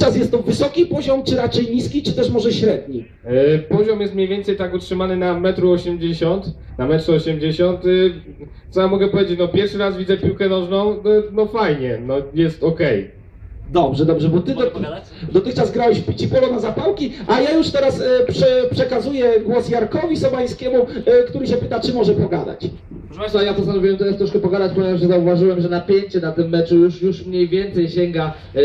Czas jest to wysoki poziom, czy raczej niski, czy też może średni? E, Poziom jest mniej więcej tak utrzymany na 1,80 m, na 1,80 m. Co ja mogę powiedzieć, no pierwszy raz widzę piłkę nożną, no, no fajnie, no jest okej. Dobrze, dobrze, bo ty do, Mogę pogadać? dotychczas grałeś w pici polo na zapałki, a ja już teraz e, prze, przekazuję głos Jarkowi Sobańskiemu, e, który się pyta, czy może pogadać. Proszę Państwa, ja postanowiłem teraz troszkę pogadać, ponieważ zauważyłem, że napięcie na tym meczu już, już mniej więcej sięga e,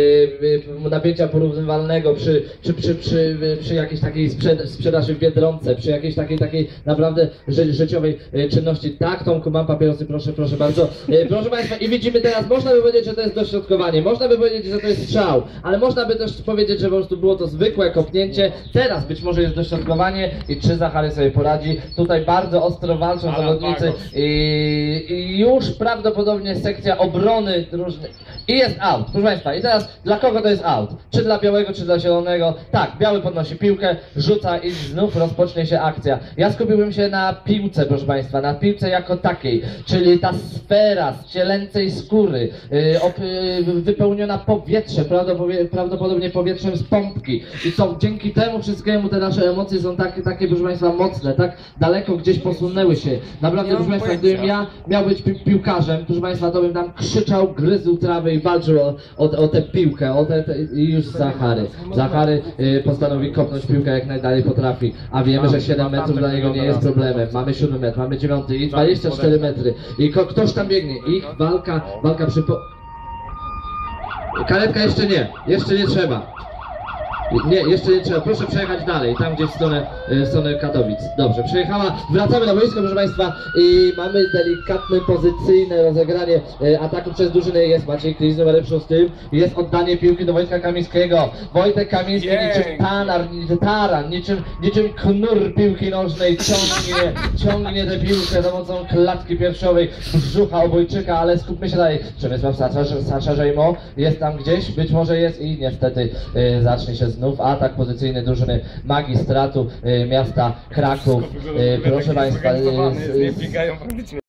e, napięcia porównywalnego przy, przy, przy, przy, przy jakiejś takiej sprzed, sprzedaży w Biedronce, przy jakiejś takiej, takiej naprawdę ży, życiowej e, czynności. Tak, Tomku, mam papierosy, proszę, proszę bardzo. Proszę Państwa, i widzimy teraz, można by powiedzieć, że to jest dośrodkowanie, można by powiedzieć, że to jest strzał, ale można by też powiedzieć, że po prostu było to zwykłe kopnięcie. Teraz być może jest dośrodkowanie i czy Zachary sobie poradzi. Tutaj bardzo ostro walczą zawodnicy i, i już prawdopodobnie sekcja obrony. I jest out, proszę Państwa. I teraz dla kogo to jest out? Czy dla białego, czy dla zielonego? Tak, biały podnosi piłkę, rzuca i znów rozpocznie się akcja. Ja skupiłbym się na piłce, proszę Państwa, na piłce jako takiej, czyli ta sfera z cielęcej skóry, op, yy, wypełniona powietrzem, prawdopodobnie, powietrzem z pompki. I co, dzięki temu wszystkiemu te nasze emocje są takie, takie, proszę Państwa, mocne, tak daleko gdzieś posunęły się. Naprawdę, proszę Państwa, pojęcia. Gdybym ja miał być pi piłkarzem, proszę Państwa, to bym tam krzyczał, gryzł trawę i walczył o, o, o tę piłkę, o te, i już Zachary. Zachary y, postanowi kopnąć piłkę jak najdalej potrafi, a wiemy, że 7 metrów dla niego nie jest problemem. Mamy 7 metr, mamy 9 i 24 metry. I ko ktoś tam biegnie. Ich walka, walka przy... Po... Karetka jeszcze nie, jeszcze nie trzeba. Nie, jeszcze nie trzeba. Proszę przejechać dalej, tam gdzie w stronę, y, w stronę Katowic. Dobrze, przejechała. Wracamy na boisko, proszę Państwa, i mamy delikatne, pozycyjne rozegranie y, ataku przez drużynę. Jest Maciej Klis, numerem szóstym. Jest oddanie piłki do Wojtka Kamińskiego. Wojtek Kamiński niczym tanar, niczym taran, niczym, niczym knur piłki nożnej ciągnie, ciągnie tę piłkę za pomocą klatki piersiowej brzucha obojczyka, ale skupmy się dalej. Przemysław Sasza, Sasza Żejmo jest tam gdzieś, być może jest i niestety y, zacznie się znów atak pozycyjny drużyny magistratu y, miasta Kraków. Y, proszę Państwa, z- z-.